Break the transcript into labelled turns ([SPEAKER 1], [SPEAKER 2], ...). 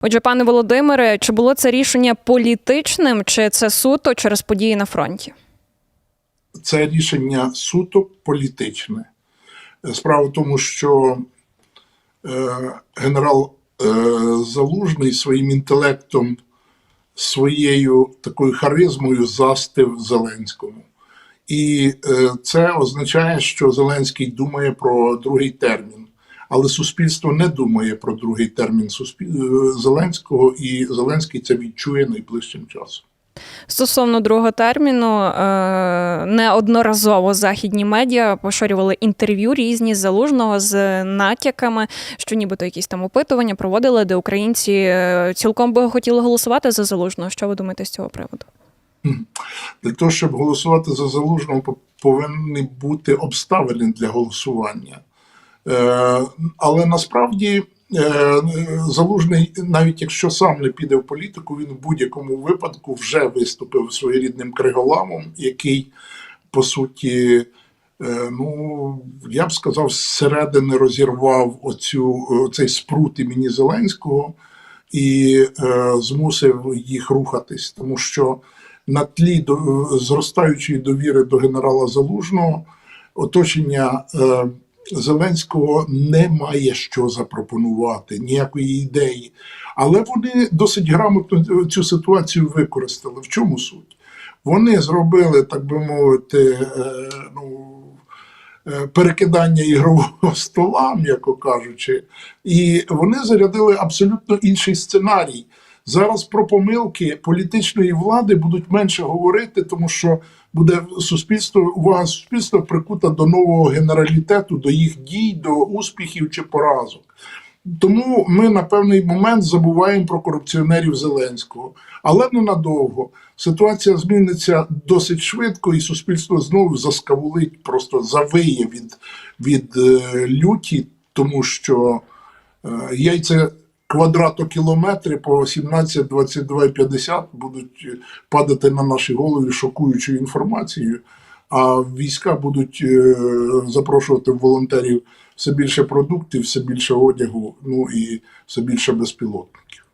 [SPEAKER 1] Отже, пане Володимире, чи було це рішення політичним, чи це суто через події на фронті?
[SPEAKER 2] це рішення суто політичне. Справа в тому, що е, генерал е, Залужний своїм інтелектом, своєю такою харизмою застив Зеленському. І е, це означає, що Зеленський думає про другий термін. Але суспільство не думає про другий термін суспіль... е, Зеленського, і Зеленський це відчує найближчим часом.
[SPEAKER 1] Стосовно другого терміну, е, неодноразово західні медіа поширювали інтерв'ю різні з залужного з натяками, що нібито якісь там опитування проводили, де українці е, цілком би хотіли голосувати за залужного. Що ви думаєте з цього приводу?
[SPEAKER 2] Для того, щоб голосувати за залужного, по- повинні бути обставини для голосування. Е, але насправді е, залужний, навіть якщо сам не піде в політику, він в будь-якому випадку вже виступив своєрідним криголамом, який по суті. е, Ну, я б сказав, зсередини розірвав оцю, цей спрут імені Зеленського і е, змусив їх рухатись, тому що на тлі до, зростаючої довіри до генерала Залужного оточення Зеленського не має що запропонувати, ніякої ідеї. Але вони досить грамотно цю ситуацію використали. В чому суть? Вони зробили, так би мовити, е, ну, е, перекидання ігрового стола, м'яко кажучи, і вони зарядили абсолютно інший сценарій. Зараз про помилки політичної влади будуть менше говорити, тому що буде суспільство, увага суспільства прикута до нового генералітету, до їх дій, до успіхів чи поразок. Тому ми на певний момент забуваємо про корупціонерів Зеленського, але ненадовго. Ситуація зміниться досить швидко, і суспільство знову заскавулить, просто завиє від, від е, люті, тому що е, яйця квадратокілометри по 17, 22 і 50 будуть падати на наші голови шокуючою інформацією, а війська будуть е, запрошувати волонтерів все більше продуктів, все більше одягу, ну і все більше безпілотників.